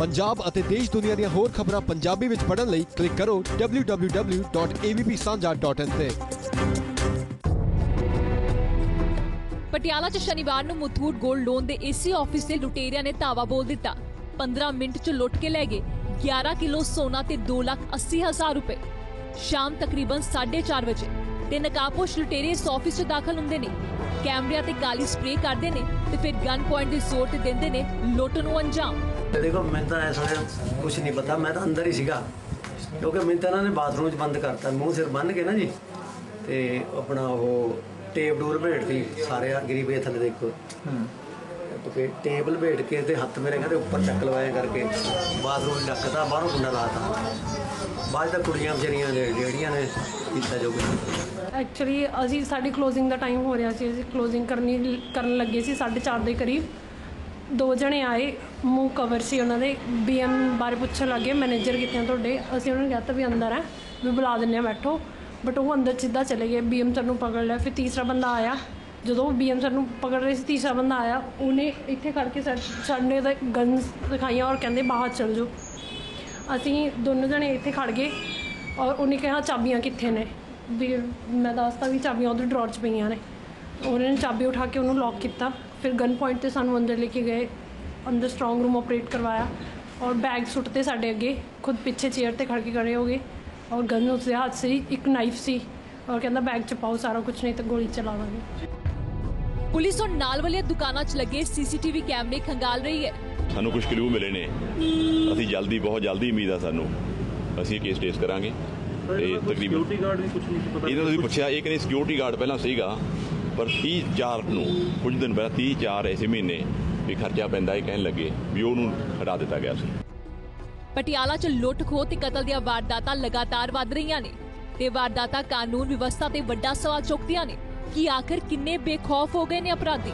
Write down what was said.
ਪੰਜਾਬ ਅਤੇ ਦੇਸ਼ ਦੁਨੀਆ ਦੀਆਂ ਹੋਰ ਖਬਰਾਂ ਪੰਜਾਬੀ ਵਿੱਚ ਪੜ੍ਹਨ ਲਈ ਕਲਿੱਕ ਕਰੋ www.avpsanja.in ਤੇ। ਪਟਿਆਲਾ 'ਚ ਸ਼ਨੀਵਾਰ ਨੂੰ ਮੁਥੂਟ ਗੋਲਡ ਲੋਨ ਦੇ ਏਸੀ ਆਫਿਸ ਦੇ ਲੁਟੇਰਿਆਂ ਨੇ ਧਾਵਾ ਬੋਲ ਦਿੱਤਾ। 15 ਮਿੰਟ 'ਚ ਲੁੱਟ ਕੇ ਲੈ ਗਏ। 11 ਕਿਲੋ ਸੋਨਾ ਤੇ 2 ਲੱਖ 80 ਹਜ਼ਾਰ ਰੁਪਏ। ਸ਼ਾਮ ਤਕਰੀਬਨ 4:30 ਵਜੇ। ਤੇ ਨਕਾਬਪੋਸ਼ ਲੁਟੇਰੇ ਇਸ ਆਫਿਸ 'ਚ ਦਾਖਲ ਹੁੰਦੇ ਨੇ। ਕੈਮਰਿਆਂ ਤੇ ਕਾਲੀ ਸਪਰੇਅ ਕਰਦੇ ਨੇ ਤੇ ਫਿਰ ਗਨ ਪੁਆਇੰਟ ਦੇ ਜ਼ੋਰ ਤੇ ਦਿੰਦੇ ਨੇ ਲੁੱਟ ਨੂੰ ਅੰਜਾਮ। ਦੇਖੋ ਮੈਨੂੰ ਤਾਂ ਐਸਾ ਕੁਝ ਨਹੀਂ ਪਤਾ। ਮੈਂ ਤਾਂ ਅੰਦਰ ਹੀ ਸੀਗਾ। ਕਿਉਂਕਿ ਮੈਨੂੰ ਤਾਂ ਇਹਨਾਂ ਨੇ ਬਾਥਰੂਮ 'ਚ ਬੰਦ ਕਰਤਾ। ਮੂੰਹ ਸਿਰ ਬੰਨ ਕੇ ਨਾ ਜੀ। ਤੇ ਆਪਣਾ ਉਹ ਟੇਪ ਡੋਰ ਭੇਟਤੀ ਸਾਰੇ ਆ ਗਰੀਬੇ ਥੱਲੇ ਦੇਖੋ। ਤੇ ਟੇਬਲ ਭੇਟ ਕੇ ਤੇ ਹੱਥ ਮੇਰੇ ਕਹਿੰਦੇ ਉੱਪਰ ਚੱਕ ਲਵਾਇਆ ਕਰਕੇ ਬਾਥਰੂਮ 'ਚ ਡੱਕਦਾ ਬਾਹਰੋਂ ਕੁੰਡਾ ਲਾਤਾ। ਬਾਅਦ ਤਾਂ ਕੁੜੀਆਂ ਵਿਚਾਰੀਆਂ ਨੇ ਜਿਹੜੀਆਂ ਨੇ ਕੀਤਾ ਜੋ। ਐਕਚੁਅਲੀ ਅਸੀਂ ਸਾਡੀ ਕਲੋਜ਼ਿੰਗ ਦਾ ਟਾਈਮ ਹੋ ਰਿਹਾ ਸੀ। ਅਸੀਂ ਕਲੋਜ਼ਿੰਗ ਕਰਨੀ, ਕਰਨ ਲੱਗੇ ਸੀ 4:30 ਦੇ ਕਰੀਬ। ਦੋ ਜਣੇ ਆਏ, ਮੂੰਹ ਕਵਰ ਸੀ ਉਹਨਾਂ ਦੇ। ਬੀਐਮ ਬਾਰੇ ਪੁੱਛਣ ਲੱਗੇ ਮੈਨੇਜਰ ਕਿੱਥੇ ਆ ਤੁਹਾਡੇ। ਅਸੀਂ ਉਹਨਾਂ ਨੂੰ ਕਹਿਤਾ ਵੀ ਅੰਦਰ ਹੈ ਵੀ ਬੁਲਾ ਦਿੰਨੇ ਆ, ਬੈਠੋ। ਬਟ ਉਹ ਅੰਦਰ ਸਿੱਧਾ ਚਲੇ ਗਏ। ਬੀਐਮ ਸਰ ਨੂੰ ਪਕੜ ਲਿਆ। ਫਿਰ ਤੀਸਰਾ ਬੰਦਾ ਆਇਆ। ਜਦੋਂ ਬੀਐਮ ਸਰ ਨੂੰ ਪਕੜ ਰਹੇ ਸੀ, ਤੀਸਰਾ ਬੰਦਾ ਆਇਆ। ਉਹਨੇ ਇੱਥੇ ਖੜ ਕੇ ਸਾ- ਸਾਡੇ ਦਾ ਗਨਸ ਦਿਖਾਈਆਂ ਔਰ ਕਹਿੰਦੇ, ਬਾਹਰ ਚਲ ਜਾਓ। ਅਸੀਂ ਦੋਨੋਂ ਜਣੇ ਇੱਥੇ ਖੜ ਗਏ। ਔਰ ਉਹਨੇ ਕਿਹਾ ਚਾਬੀਆਂ ਕਿੱਥੇ ਨੇ? ਵੀ ਮੈਂ ਦੱਸਤਾ ਵੀ ਚਾਬੀਆਂ ਉਹਦੇ ਡਰਾਅਰ 'ਚ ਪਈਆਂ ਨੇ। ਉਹਨੇ ਚਾਬੀ ਉਠਾ ਕੇ ਉਹਨੂੰ ਲੌਕ ਕੀਤਾ। ਫਿਰ ਗਨ ਪੁਆਇੰਟ ਤੇ ਸਾਨੂੰ ਅੰਦਰ ਲੈ ਕੇ ਗਏ। ਅੰਦਰ ਸਟਰੋਂਗ ਰੂਮ ਆਪਰੇਟ ਕਰਵਾਇਆ। ਔਰ ਬੈਗ ਸੁੱਟਤੇ ਸਾਡੇ ਅੱਗੇ ਖੁਦ ਪਿੱਛੇ ਚੇਅਰ ਤੇ ਖੜ ਕੇ ਖੜੇ ਹੋ ਗਏ। ਔਰ ਗਨ ਉਸਦੇ ਹੱਥ ਸੀ ਇੱਕ ਨਾਈਫ ਸੀ। ਔਰ ਕਹਿੰਦਾ ਬੈਗ 'ਚ ਪਾਓ ਸਾਰਾ ਕੁਝ ਨਹੀਂ ਤਾਂ ਗੋਲੀ ਚਲਾਵਾਂਗੇ। ਪੁਲਿਸ ਹੁਣ ਨਾਲ ਵਾਲੀਆਂ ਦੁਕਾਨਾਂ 'ਚ ਲੱਗੇ ਸੀਸੀਟੀਵੀ ਕੈਮਰੇ ਖੰਗਾਲ ਰਹੀ ਹੈ। ਸਾਨੂੰ ਕੁਝ ਕਲੂ ਮਿਲੇ ਨੇ। ਅਸੀਂ ਜਲਦੀ ਬਹੁਤ ਜਲਦੀ ਉਮੀਦ ਆ ਸਾਨੂੰ। ਅਸੀਂ ਕੇਸ ਟੇਸ ਕਰਾਂਗੇ ਤੇ ਤਕਰੀਬਨ ਸਿਕਿਉਰਿਟੀ ਗਾਰਡ ਵੀ ਕੁਝ ਨਹੀਂ ਸੀ ਪਤਾ ਇਹਨਾਂ ਨੂੰ ਵੀ ਪੁੱਛਿਆ ਇਹ ਕਹਿੰਦੇ ਸਿਕਿਉਰਿਟੀ ਗਾਰਡ ਪਹਿਲਾਂ ਸੀਗਾ ਪਰ 30 4 ਨੂੰ ਕੁਝ ਦਿਨ ਪਹਿਲਾਂ 30 4 ਐਸੇ ਮਹੀਨੇ ਵੀ ਖਰਚਾ ਪੈਂਦਾ ਇਹ ਕਹਿਣ ਲੱਗੇ ਵੀ ਉਹਨੂੰ ਹਟਾ ਦਿੱਤਾ ਗਿਆ ਸੀ। ਪਟਿਆਲਾ 'ਚ ਲੁੱਟ ਖੋਹ ਤੇ ਕਤਲ ਦੀਆਂ ਵਾਰਦਾਤਾਂ ਲਗਾਤਾਰ ਵੱਧ ਰਹੀਆਂ ਨੇ ਤੇ ਵਾਰਦਾਤਾਂ ਕਾਨੂੰਨ ਵਿਵਸਥਾ ਤੇ ਵੱਡਾ ਸਵਾਲ ਚੁੱਕਦੀਆਂ ਨੇ ਕਿ ਆਖਰ ਕਿੰਨੇ ਬੇਖੌਫ ਹੋ ਗਏ ਨੇ ਅਪਰਾਧੀ?